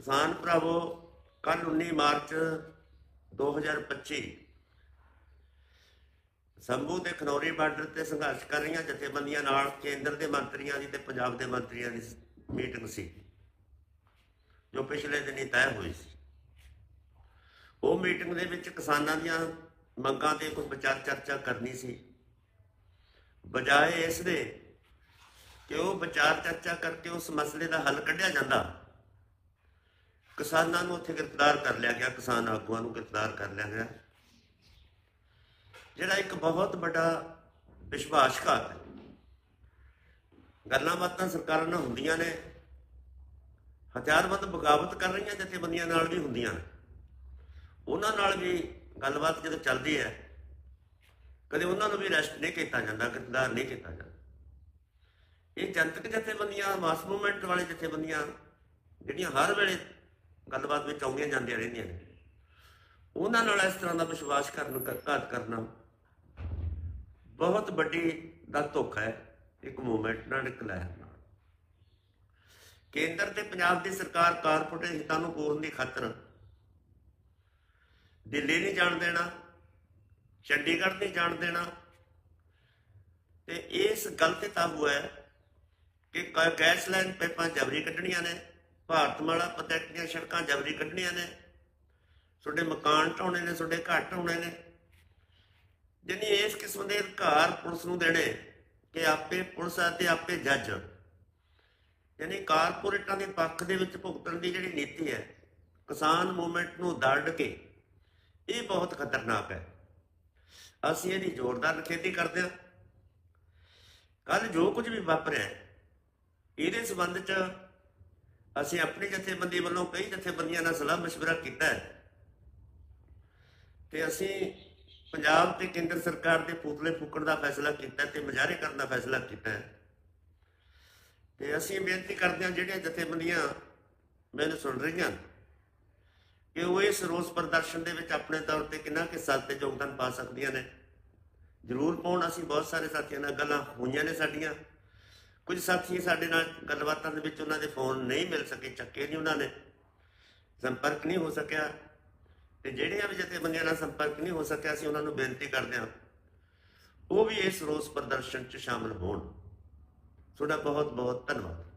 ਕਿਸਾਨ ਭਰਾਵੋ ਕੱਲ 19 ਮਾਰਚ 2025 ਸੰਭੂ ਤੇ ਖਨੌਰੀ ਬਾਰਡਰ ਤੇ ਸੰਘਰਸ਼ ਕਰ ਰਹੀਆਂ ਜਥੇਬੰਦੀਆਂ ਨਾਲ ਕੇਂਦਰ ਦੇ ਮੰਤਰੀਆਂ ਦੀ ਤੇ ਪੰਜਾਬ ਦੇ ਮੰਤਰੀਆਂ ਦੀ ਮੀਟਿੰਗ ਸੀ, ਜੋ ਪਿਛਲੇ ਦਿਨੀ ਤੈਅ ਹੋਈ ਸੀ। ਉਹ ਮੀਟਿੰਗ ਦੇ ਵਿੱਚ ਕਿਸਾਨਾਂ ਦੀਆਂ ਮੰਗਾਂ ਤੇ ਕੋਈ ਵਿਚਾਰ ਚਰਚਾ ਕਰਨੀ ਸੀ। ਬਜਾਏ ਇਸ ਦੇ ਕਿ ਉਹ ਵਿਚਾਰ ਚਰਚਾ ਕਰਕੇ ਉਸ ਮਸਲੇ ਦਾ ਹੱਲ ਕੱਢਿਆ ਜਾਂਦਾ। ਕਿਸਾਨਾਂ ਨੂੰ ਉੱਥੇ ਗ੍ਰਿਫਤਾਰ ਕਰ ਲਿਆ ਗਿਆ, ਕਿਸਾਨ ਆਗੂਆਂ ਨੂੰ ਗ੍ਰਿਫਤਾਰ ਕਰ ਲਿਆ ਗਿਆ। ਜਿਹੜਾ ਇੱਕ ਬਹੁਤ ਵੱਡਾ ਵਿਸ਼ਵਾਸਘਾਤ ਹੈ। ਗੱਲਾਂ ਬਾਤਾਂ ਸਰਕਾਰਾਂ ਨਾਲ ਹੁੰਦੀਆਂ ਨੇ ਹਥਿਆਰਬੰਦ ਬਗਾਵਤ ਕਰ ਰਹੀਆਂ ਜਥੇਬੰਦੀਆਂ ਨਾਲ ਵੀ ਹੁੰਦੀਆਂ ਨੇ। ਉਹਨਾਂ ਨਾਲ ਵੀ ਗੱਲਬਾਤ ਜਦੋਂ ਚੱਲਦੀ ਹੈ, ਕਦੇ ਉਹਨਾਂ ਨੂੰ ਵੀ ਅਰੈਸਟ ਨਹੀਂ ਕੀਤਾ ਜਾਂਦਾ, ਗ੍ਰਿਫਤਾਰ ਨਹੀਂ ਕੀਤਾ ਜਾਂਦਾ। ਇਹ ਜਨਤਕ ਜਥੇਬੰਦੀਆਂ, ਮਾਸ ਮੂਵਮੈਂਟ ਵਾਲੇ ਜਥੇਬੰਦੀਆਂ, ਜਿਹੜੀਆਂ ਹਰ ਵੇਲੇ ਗੱਲਬਾਤ ਵਿੱਚ ਆਉਂਦੀਆਂ ਜਾਂਦੀਆਂ ਰਹਿੰਦੀਆਂ ਨੇ। ਉਹਨਾਂ ਨਾਲ ਇਸ ਤਰ੍ਹਾਂ ਦਾ ਵਿਸ਼ਵਾਸ ਕਰਨ ਘਾਤ ਕਰਨਾ ਬਹੁਤ ਵੱਡੀ ਦਾ ਧੋਖਾ ਹੈ, ਇੱਕ ਮੂਵਮੈਂਟ ਨਾਲ ਇੱਕ ਲਹਿਰ ਨਾਲ। ਕੇਂਦਰ ਤੇ ਪੰਜਾਬ ਦੀ ਸਰਕਾਰ ਕਾਰਪੋਰੇਟ ਹਿੱਤਾਂ ਨੂੰ ਪੂਰਨ ਦੀ ਖਾਤਰ ਦਿੱਲੀ ਨਹੀਂ ਜਾਣ ਦੇਣਾ, ਚੰਡੀਗੜ੍ਹ ਨਹੀਂ ਜਾਣ ਦੇਣਾ। ਤੇ ਇਸ ਗੱਲ ਤੇ ਤਾਬੂ ਹੈ ਕਿ ਕ- ਗੈਸ ਲਾਈਨ ਪਾਈਪਾਂ ਜਬਰੀ ਕੱਢਣੀਆਂ ਨੇ। ਭਾਰਤਮਾਲਾ ਪ੍ਰੋਜੈਕਟ ਦੀਆਂ ਸੜਕਾਂ ਜਬਰੀ ਕੱਢਣੀਆਂ ਨੇ। ਤੁਹਾਡੇ ਮਕਾਨ ਢਾਉਣੇ ਨੇ, ਤੁਹਾਡੇ ਘਰ ਢਾਉਣੇ ਨੇ। ਜਾਨੀ ਇਸ ਕਿਸਮ ਦੇ ਅਧਿਕਾਰ ਪੁਲਿਸ ਨੂੰ ਦੇਣੇ ਕਿ ਆਪੇ ਪੁਲਿਸ ਅਤੇ ਆਪੇ ਜੱਜ। ਯਾਨੀ ਕਾਰਪੋਰੇਟਾਂ ਦੇ ਪੱਖ ਦੇ ਵਿੱਚ ਭੁਗਤਣ ਦੀ ਜਿਹੜੀ ਨੀਤੀ ਹੈ, ਕਿਸਾਨ ਮੂਵਮੈਂਟ ਨੂੰ ਦਰੜ ਕੇ, ਇਹ ਬਹੁਤ ਖਤਰਨਾਕ ਹੈ। ਅਸੀਂ ਇਹਦੀ ਜ਼ੋਰਦਾਰ ਨਿਖੇਧੀ ਕਰਦੇ ਹਾਂ। ਕੱਲ ਜੋ ਕੁਝ ਵੀ ਵਾਪਰਿਆ, ਇਹਦੇ ਸੰਬੰਧ 'ਚ ਅਸੀਂ ਆਪਣੀ ਜਥੇਬੰਦੀ ਵੱਲੋਂ ਕਈ ਜਥੇਬੰਦੀਆਂ ਨਾਲ ਸਲਾਹ مشਵਰਾ ਕੀਤਾ ਹੈ ਤੇ ਅਸੀਂ ਪੰਜਾਬ ਤੇ ਕੇਂਦਰ ਸਰਕਾਰ ਦੇ ਪੁਤਲੇ ਫੂਕਣ ਦਾ ਫੈਸਲਾ ਕੀਤਾ ਤੇ ਮੁਜ਼ਾਹਰੇ ਕਰਨ ਦਾ ਫੈਸਲਾ ਕੀਤਾ ਹੈ। ਤੇ ਅਸੀਂ ਬੇਨਤੀ ਕਰਦੇ ਹਾਂ ਜਿਹੜੀਆਂ ਜਥੇਬੰਦੀਆਂ ਮੈਨੂੰ ਸੁਣ ਰਹੀਆਂ ਕਿ ਉਹ ਇਸ ਰੋਸ ਪ੍ਰਦਰਸ਼ਨ ਦੇ ਵਿੱਚ ਆਪਣੇ ਤੌਰ ਤੇ ਕਿੰਨਾ ਕਿ ਸਾਥ ਤੇ ਯੋਗਦਾਨ ਪਾ ਸਕਦੀਆਂ ਨੇ। ਜ਼ਰੂਰ ਪਾਉਣ। ਅਸੀਂ ਬਹੁਤ ਸਾਰੇ ਸਾਥੀਆਂ ਨਾਲ ਗੱਲਾਂ ਹੋਈਆਂ ਨੇ ਸਾਡੀਆਂ। ਕੁਝ ਸਾਥੀ ਸਾਡੇ ਨਾਲ ਗੱਲਬਾਤਾਂ ਦੇ ਵਿੱਚ ਉਹਨਾਂ ਦੇ ਫੋਨ ਨਹੀਂ ਮਿਲ ਸਕੇ, ਚੱਕੇ ਨਹੀਂ ਉਹਨਾਂ ਨੇ ਸੰਪਰਕ ਨਹੀਂ ਹੋ ਸਕਿਆ। ਤੇ ਜਿਹੜੀਆਂ ਵੀ ਜਥੇਬੰਦੀਆਂ ਨਾਲ ਸੰਪਰਕ ਨਹੀਂ ਹੋ ਸਕਿਆ, ਅਸੀਂ ਉਹਨਾਂ ਨੂੰ ਬੇਨਤੀ ਕਰਦੇ ਹਾਂ, ਉਹ ਵੀ ਇਸ ਰੋਸ ਪ੍ਰਦਰਸ਼ਨ 'ਚ ਸ਼ਾਮਲ ਹੋਣ। ਤੁਹਾਡਾ ਬਹੁਤ ਬਹੁਤ ਧੰਨਵਾਦ।